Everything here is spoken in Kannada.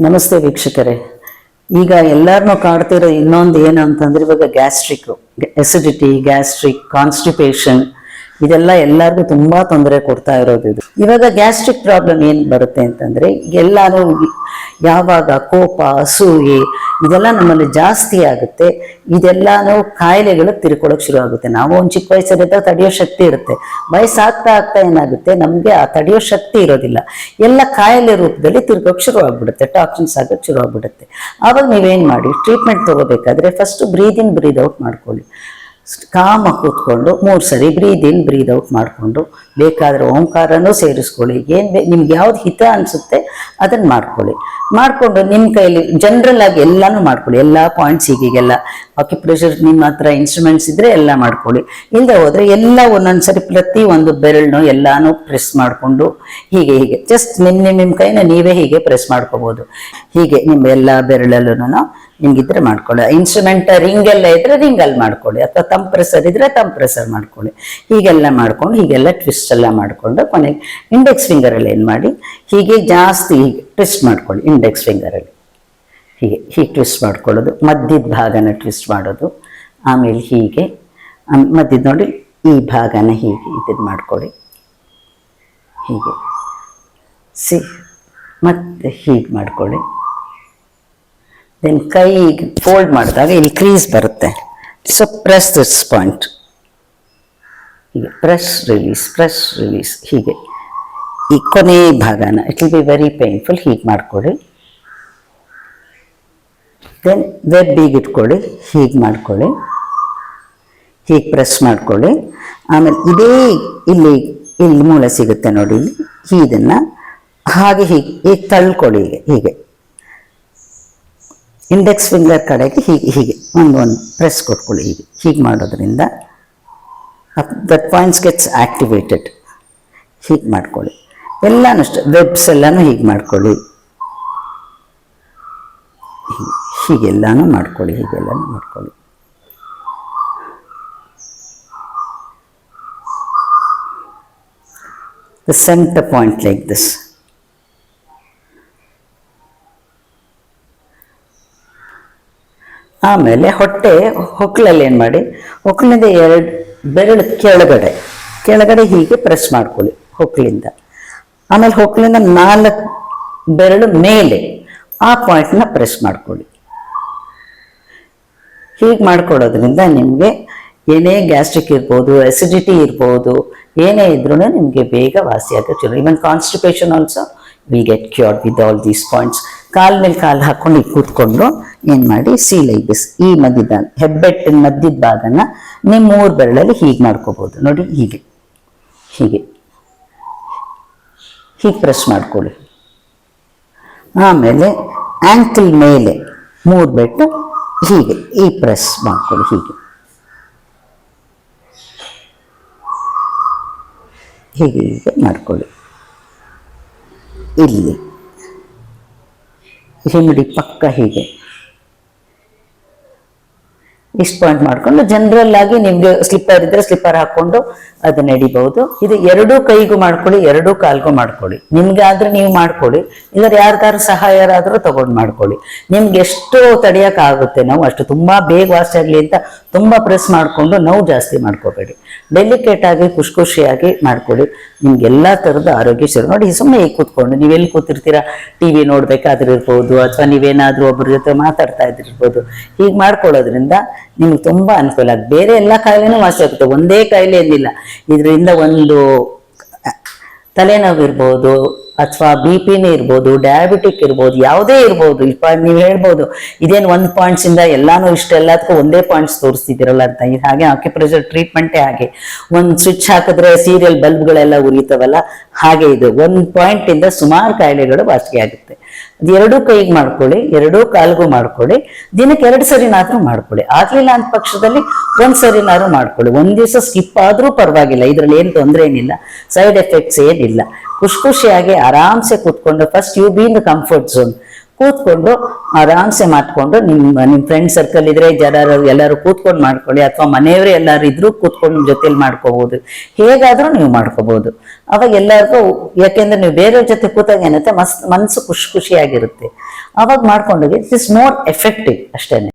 ನಮಸ್ತೆ ವೀಕ್ಷಕರೇ. ಈಗ ಎಲ್ಲರನ್ನೂ ಕಾಡ್ತಿರೋ ಇನ್ನೊಂದು ಏನು ಅಂತಂದ್ರೆ ಇವಾಗ ಗ್ಯಾಸ್ಟ್ರಿಕ್ ಎಸಿಡಿಟಿ ಗ್ಯಾಸ್ಟ್ರಿಕ್ ಕಾನ್ಸ್ಟಿಪೇಷನ್ ಇದೆಲ್ಲ ಎಲ್ಲರಿಗೂ ತುಂಬಾ ತೊಂದರೆ ಕೊಡ್ತಾ ಇರೋದು ಇದು. ಇವಾಗ ಗ್ಯಾಸ್ಟ್ರಿಕ್ ಪ್ರಾಬ್ಲಮ್ ಏನ್ ಬರುತ್ತೆ ಅಂತಂದ್ರೆ, ಎಲ್ಲಾನು ಯಾವಾಗ ಕೋಪ, ಅಸೂಯೆ, ಇದೆಲ್ಲ ನಮ್ಮಲ್ಲಿ ಜಾಸ್ತಿ ಆಗುತ್ತೆ. ಇದೆಲ್ಲಾನು ಕಾಯಿಲೆಗಳು ತಿರ್ಕೊಳಕ್ ಶುರು ಆಗುತ್ತೆ. ನಾವು ಒಂದು ಚಿಕ್ಕ ವಯಸ್ಸಲ್ಲಿದ್ದಾಗ ತಡೆಯೋ ಶಕ್ತಿ ಇರುತ್ತೆ. ವಯಸ್ಸಾಗ್ತಾ ಆಗ್ತಾ ಏನಾಗುತ್ತೆ, ನಮಗೆ ಆ ತಡೆಯೋ ಶಕ್ತಿ ಇರೋದಿಲ್ಲ. ಎಲ್ಲ ಕಾಯಿಲೆ ರೂಪದಲ್ಲಿ ತಿರ್ಗೋಕ್ ಶುರು ಆಗ್ಬಿಡುತ್ತೆ, ಟಾಕ್ಸಿನ್ಸ್ ಆಗಕ್ಕೆ ಶುರು ಆಗ್ಬಿಡುತ್ತೆ. ಆವಾಗ ನೀವೇನ್ ಮಾಡಿ, ಟ್ರೀಟ್ಮೆಂಟ್ ತಗೋಬೇಕಾದ್ರೆ first breathe in breathe out ಮಾಡ್ಕೊಳ್ಳಿ. ಕಾಮ ಕೂತ್ಕೊಂಡು ಮೂರು ಸರಿ ಬ್ರೀದ್ ಇನ್ ಬ್ರೀದ್ ಔಟ್ ಮಾಡಿಕೊಂಡು ಬೇಕಾದ್ರೆ ಓಂಕಾರನೂ ಸೇರಿಸ್ಕೊಳ್ಳಿ. ಏನು ನಿಮ್ಗೆ ಯಾವ್ದು ಹಿತ ಅನಿಸುತ್ತೆ ಅದನ್ನು ಮಾಡ್ಕೊಳ್ಳಿ. ಮಾಡಿಕೊಂಡು ನಿಮ್ಮ ಕೈಯಲ್ಲಿ ಜನರಲ್ ಆಗಿ ಎಲ್ಲಾನು ಮಾಡ್ಕೊಳ್ಳಿ. ಎಲ್ಲ ಪಾಯಿಂಟ್ಸ್ ಹೀಗೀಗೆಲ್ಲ. ಆಕ್ಯುಪ್ರೆಷರ್ ನಿಮ್ಮ ಹತ್ರ ಇನ್ಸ್ಟ್ರೂಮೆಂಟ್ಸ್ ಇದ್ರೆ ಎಲ್ಲ ಮಾಡ್ಕೊಳ್ಳಿ. ಇಲ್ಲದೆ ಹೋದರೆ ಎಲ್ಲ ಒಂದೊಂದ್ಸರಿ ಪ್ರತಿ ಒಂದು ಬೆರಳನ್ನು ಎಲ್ಲಾನು ಪ್ರೆಸ್ ಮಾಡಿಕೊಂಡು ಹೀಗೆ ಹೀಗೆ. ಜಸ್ಟ್ ನಿಮ್ಮ ನಿಮ್ಮ ನಿಮ್ಮ ಕೈನ ನೀವೇ ಹೀಗೆ ಪ್ರೆಸ್ ಮಾಡ್ಕೋಬೋದು. ಹೀಗೆ ನಿಮ್ಮ ಎಲ್ಲ ಬೆರಳಲ್ಲೂ ನಿಮ್ಗಿದ್ರೆ ಮಾಡ್ಕೊಳ್ಳಿ. ಇನ್ಸ್ಟ್ರೂಮೆಂಟ್ ರಿಂಗ್ ಎಲ್ಲ ಇದ್ರೆ ರಿಂಗಲ್ಲಿ ಮಾಡ್ಕೊಳ್ಳಿ. ಅಥವಾ ತಂಪ್ರೆಸರ್ ಪ್ರೆಸರ್ ಇದ್ರೆ ತಂಪ್ರೆಸರ್ ಪ್ರೆಸರ್ ಮಾಡ್ಕೊಳ್ಳಿ. ಹೀಗೆಲ್ಲ ಮಾಡ್ಕೊಂಡು ಹೀಗೆಲ್ಲ ಟ್ವಿಸ್ಟ್ ಎಲ್ಲ ಮಾಡಿಕೊಂಡು ಕೊನೆಗೆ ಇಂಡೆಕ್ಸ್ ಫಿಂಗರ್ ಅಲ್ಲಿ ಏನ್ ಮಾಡಿ, ಹೀಗೆ ಜಾಸ್ತಿ ಹೀಗೆ ಟ್ವಿಸ್ಟ್ ಮಾಡ್ಕೊಳ್ಳಿ ಇಂಡೆಕ್ಸ್ ಫಿಂಗರ್ ಅಲ್ಲಿ. ಹೀಗೆ ಹೀಗೆ ಟ್ವಿಸ್ಟ್ ಮಾಡ್ಕೊಳ್ಳೋದು, ಮಧ್ಯದ ಭಾಗನ ಟ್ವಿಸ್ಟ್ ಮಾಡೋದು, ಆಮೇಲೆ ಹೀಗೆ ಮಧ್ಯದ ನೋಡಿ ಈ ಭಾಗನ ಹೀಗೆ ಇದನ್ನು ಮಾಡ್ಕೊಳ್ಳಿ. ಹೀಗೆ. ಸಿ, ಮತ್ತೆ ಹೀಗೆ ಮಾಡ್ಕೊಳ್ಳಿ. ದೆನ್ ಕೈ ಫೋಲ್ಡ್ ಮಾಡಿದಾಗ ಇಲ್ಲಿ ಕ್ರೀಸ್ ಬರುತ್ತೆ. ಸೊ ಪ್ರೆಸ್ ದಿಸ್ ಪಾಯಿಂಟ್ ಹೀಗೆ ಪ್ರೆಸ್ ರಿಲೀಸ್ ಪ್ರೆಸ್ ರಿಲೀಸ್ ಹೀಗೆ. ಈ ಕೊನೆ ಭಾಗನ it will be very painful ಹೀಗೆ ಮಾಡ್ಕೊಳ್ಳಿ. ದೆನ್ ವೆಬ್ ಹೀಗೆ ಇಟ್ಕೊಳ್ಳಿ, ಹೀಗೆ ಮಾಡ್ಕೊಳ್ಳಿ. ಹೀಗೆ ಪ್ರೆಸ್ ಮಾಡ್ಕೊಳ್ಳಿ. ಆಮೇಲೆ ಇದೇ ಇಲ್ಲಿ ಇಲ್ಲಿ ಮೂಳೆ ಸಿಗುತ್ತೆ ನೋಡಿ, ಇಲ್ಲಿ ಇದನ್ನು ಹಾಗೆ ಹೀಗೆ ಹೀಗೆ ತಳ್ಕೊಳ್ಳಿ ಹೀಗೆ ಹೀಗೆ. ಇಂಡೆಕ್ಸ್ ಫಿಂಗರ್ ಕಡೆಗೆ ಹೀಗೆ ಹೀಗೆ, ಒಂದು ಒಂದು ಪ್ರೆಸ್ ಕೊಟ್ಕೊಳ್ಳಿ ಹೀಗೆ ಹೀಗೆ ಮಾಡೋದ್ರಿಂದ. ದಟ್ ಪಾಯಿಂಟ್ಸ್ ಗೆಟ್ಸ್ ಆಕ್ಟಿವೇಟೆಡ್ ಹೀಗೆ ಮಾಡ್ಕೊಳ್ಳಿ. ಎಲ್ಲನೂ ಅಷ್ಟೇ ವೆಬ್ಸ್ ಎಲ್ಲನೂ ಹೀಗೆ ಮಾಡ್ಕೊಳ್ಳಿ. ಹೀಗೆ ಹೀಗೆಲ್ಲಾನು ಮಾಡ್ಕೊಳ್ಳಿ ಹೀಗೆಲ್ಲಾನು ಮಾಡ್ಕೊಳ್ಳಿ. The center point like this. ಆಮೇಲೆ ಹೊಟ್ಟೆ ಹೊಕ್ಕಲಲ್ಲಿ ಏನು ಮಾಡಿ? ಹೊಕ್ಕಲಿಂದ ಎರಡು ಬೆರಳು ಕೆಳಗಡೆ ಕೆಳಗಡೆ ಹೀಗೆ ಪ್ರೆಸ್ ಮಾಡ್ಕೊಳ್ಳಿ ಹೊಕ್ಕಲಿಂದ ಆಮೇಲೆ ಹೊಕ್ಕಲಿಂದ ನಾಲ್ಕು ಬೆರಳು ಮೇಲೆ ಆ ಪಾಯಿಂಟ್ನ ಪ್ರೆಸ್ ಮಾಡ್ಕೊಳ್ಳಿ. ಹೀಗೆ ಮಾಡ್ಕೊಳ್ಳೋದ್ರಿಂದ ನಿಮಗೆ ಏನೇ ಗ್ಯಾಸ್ಟ್ರಿಕ್ ಇರ್ಬೋದು ಎಸಿಡಿಟಿ ಇರ್ಬೋದು, ಏನೇ ಇದ್ರೂ ನಿಮಗೆ ಬೇಗ ವಾಸಿಯಾಗಕ್ಕೆ ಚಲೋ even constipation also will get cured with all these points ಕಾಲ್ ಮೇಲೆ ಕಾಲು ಈಗ ಕೂತ್ಕೊಂಡು ಏನು ಮಾಡಿ ಸಿ ಲೈಕ್ ದಿಸ್ ಈ ಮಧ್ಯದ ಹೆಬ್ಬೆಟ್ಟಿನ ಮಧ್ಯದ ಭಾಗನ ನಿಮ್ಮ ಮೂರು ಬೆರಳಲ್ಲಿ ಹೀಗೆ ಮಾಡ್ಕೋಬಹುದು ನೋಡಿ, ಹೀಗೆ ಹೀಗೆ ಹೀಗೆ ಪ್ರೆಸ್ ಮಾಡ್ಕೊಳ್ಳಿ. ಆಮೇಲೆ ಆಂಕಲ್ ಮೇಲೆ ಮೂರು ಬೆಟ್ಟು, ಹೀಗೆ, ಈ ಪ್ರೆಸ್ ಮಾಡ್ಕೊಳ್ಳಿ, ಹೀಗೆ. ಹೀಗೆ ಹೀಗೆ ಮಾಡ್ಕೊಳ್ಳಿ. ಇಲ್ಲಿ ಹಿಂಗಡಿ ಪಕ್ಕ ಹೀಗೆ. ಇಷ್ಟು ಪಾಯಿಂಟ್ ಮಾಡ್ಕೊಂಡು ಜನರಲ್ ಆಗಿ ನಿಮ್ಗೆ ಸ್ಲಿಪ್ಪರ್ ಇದ್ರೆ ಸ್ಲಿಪ್ಪರ್ ಹಾಕೊಂಡು ಅದನ್ನ ನಡಿಬಹುದು ಇದು ಎರಡೂ ಕೈಗೂ ಮಾಡ್ಕೊಳ್ಳಿ, ಎರಡೂ ಕಾಲ್ಗೂ ಮಾಡ್ಕೊಳ್ಳಿ. ನಿಮ್ಗೆ ಆದ್ರೆ ನೀವು ಮಾಡ್ಕೊಳ್ಳಿ. ಇಲ್ಲ ಯಾರ್ದಾರು ಸಹಾಯರಾದ್ರೂ ತಗೊಂಡು ಮಾಡ್ಕೊಳ್ಳಿ. ನಿಮ್ಗೆ ಎಷ್ಟು ತಡೆಯಕ್ ಆಗುತ್ತೆ ನಾವು ಅಷ್ಟು ತುಂಬಾ ಬೇಗ ವಾಸಿ ಆಗ್ಲಿ ಅಂತ ತುಂಬಾ ಪ್ರೆಸ್ ಮಾಡಿಕೊಂಡು ನೋವು ಜಾಸ್ತಿ ಮಾಡ್ಕೋಬೇಡಿ. ಡೆಲಿಕೇಟ್ ಆಗಿ ಖುಷಿ ಖುಷಿಯಾಗಿ ಮಾಡ್ಕೊಳ್ಳಿ. ನಿಮ್ಗೆ ಎಲ್ಲಾ ತರದ ಆರೋಗ್ಯ ಶುರು ನೋಡಿ ಸುಮ್ಮನೆ ಕೂತ್ಕೊಂಡು ನೀವೆಲ್ಲಿ ಕೂತಿರ್ತೀರಾ? ಟಿವಿ ನೋಡ್ಬೇಕಾದ್ರೆ ಇರ್ಬೋದು, ಅಥವಾ ನೀವೇನಾದರೂ ಒಬ್ಬರ ಜೊತೆ ಮಾತಾಡ್ತಾ ಇದ್ದಿರ್ಬೋದು. ಹೀಗೆ ಮಾಡ್ಕೊಳ್ಳೋದ್ರಿಂದ ನಿಮ್ಗೆ ತುಂಬ ಅನುಕೂಲ ಆಗುತ್ತೆ ಬೇರೆ ಎಲ್ಲ ಕಾಯಿಲೆನೂ ವಾಸಿ ಆಗುತ್ತೆ. ಒಂದೇ ಕಾಯಿಲೆ ಏನಿಲ್ಲ. ಇದರಿಂದ ಒಂದು ತಲೆನೋವು ಇರ್ಬೋದು ಅಥವಾ ಬಿ ಪಿನೇ ಇರ್ಬೋದು ಡಯಾಬಿಟಿಕ್ ಇರ್ಬೋದು, ಯಾವುದೇ ಇರ್ಬೋದು. ಇಪ್ಪ ನೀವು ಹೇಳ್ಬೋದು. ಇದೇನು ಒಂದು ಪಾಯಿಂಟ್ಸಿಂದ ಎಲ್ಲಾನು ಇಷ್ಟೆಲ್ಲದಕ್ಕೂ ಒಂದೇ ಪಾಯಿಂಟ್ಸ್ ತೋರಿಸ್ತಿದ್ದೀರಲ್ಲ ಅಂತ. ಇದು ಹಾಗೆ ಆಕ್ಯುಪ್ರೆಷರ್ ಟ್ರೀಟ್ಮೆಂಟೇ ಹಾಗೆ. ಒಂದು ಸ್ವಿಚ್ ಹಾಕಿದ್ರೆ ಸೀರಿಯಲ್ ಬಲ್ಬ್ಗಳೆಲ್ಲ ಉರಿತವಲ್ಲ, ಹಾಗೆ ಇದು. ಒಂದು ಪಾಯಿಂಟಿಂದ ಸುಮಾರು ಕಾಯಿಲೆಗಳು ವಾಸಿಗೆ ಆಗುತ್ತೆ. ಅದು ಎರಡೂ ಕೈಗೆ ಮಾಡ್ಕೊಳ್ಳಿ, ಎರಡೂ ಕಾಲ್ಗೂ ಮಾಡ್ಕೊಳ್ಳಿ, ದಿನಕ್ಕೆ ಎರಡು ಸರಿನಾದ್ರೂ ಮಾಡ್ಕೊಳ್ಳಿ. ಆಗ್ಲಿಲ್ಲ ಅಂತ ಪಕ್ಷದಲ್ಲಿ ಒಂದ್ ಸರಿನಾದ್ರೂ ಮಾಡ್ಕೊಳ್ಳಿ. ಒಂದ್ ದಿವಸ ಸ್ಕಿಪ್ ಆದ್ರೂ ಪರವಾಗಿಲ್ಲ. ಇದ್ರಲ್ಲಿ ಏನು ತೊಂದರೆ ಏನಿಲ್ಲ. ಸೈಡ್ ಎಫೆಕ್ಟ್ಸ್ ಏನಿಲ್ಲ. ಖುಷಿ ಖುಷಿಯಾಗಿ ಆರಾಮ್ಸೆ ಕೂತ್ಕೊಂಡು first you be in the comfort zone ಕೂತ್ಕೊಂಡು ಆರಾಮ್ಸೆ ಮಾಡ್ಕೊಂಡು ನಿಮ್ಮ ನಿಮ್ಮ ಫ್ರೆಂಡ್ ಸರ್ಕಲ್ ಇದ್ರೆ ಜನರು ಎಲ್ಲರೂ ಕೂತ್ಕೊಂಡು ಮಾಡ್ಕೊಳ್ಳಿ, ಅಥವಾ ಮನೆಯವರೇ ಎಲ್ಲರೂ ಇದ್ರೂ ಕೂತ್ಕೊಂಡು ಜೊತೆಲಿ ಮಾಡ್ಕೋಬಹುದು ಹೇಗಾದ್ರೂ ನೀವು ಮಾಡ್ಕೋಬಹುದು ಅವಾಗ ಎಲ್ಲರಿಗೂ ಯಾಕೆಂದ್ರೆ ನೀವು ಬೇರೆಯವ್ರ ಜೊತೆ ಕೂತಾಗ ಏನತ್ತೆ ಮಸ್ ಮನಸ್ಸು ಖುಷಿ ಖುಷಿಯಾಗಿರುತ್ತೆ ಅವಾಗ ಮಾಡ್ಕೊಂಡೋಗಿ ಇಟ್ ಇಸ್ ಮೋರ್ ಎಫೆಕ್ಟಿವ್ ಅಷ್ಟೇನೆ.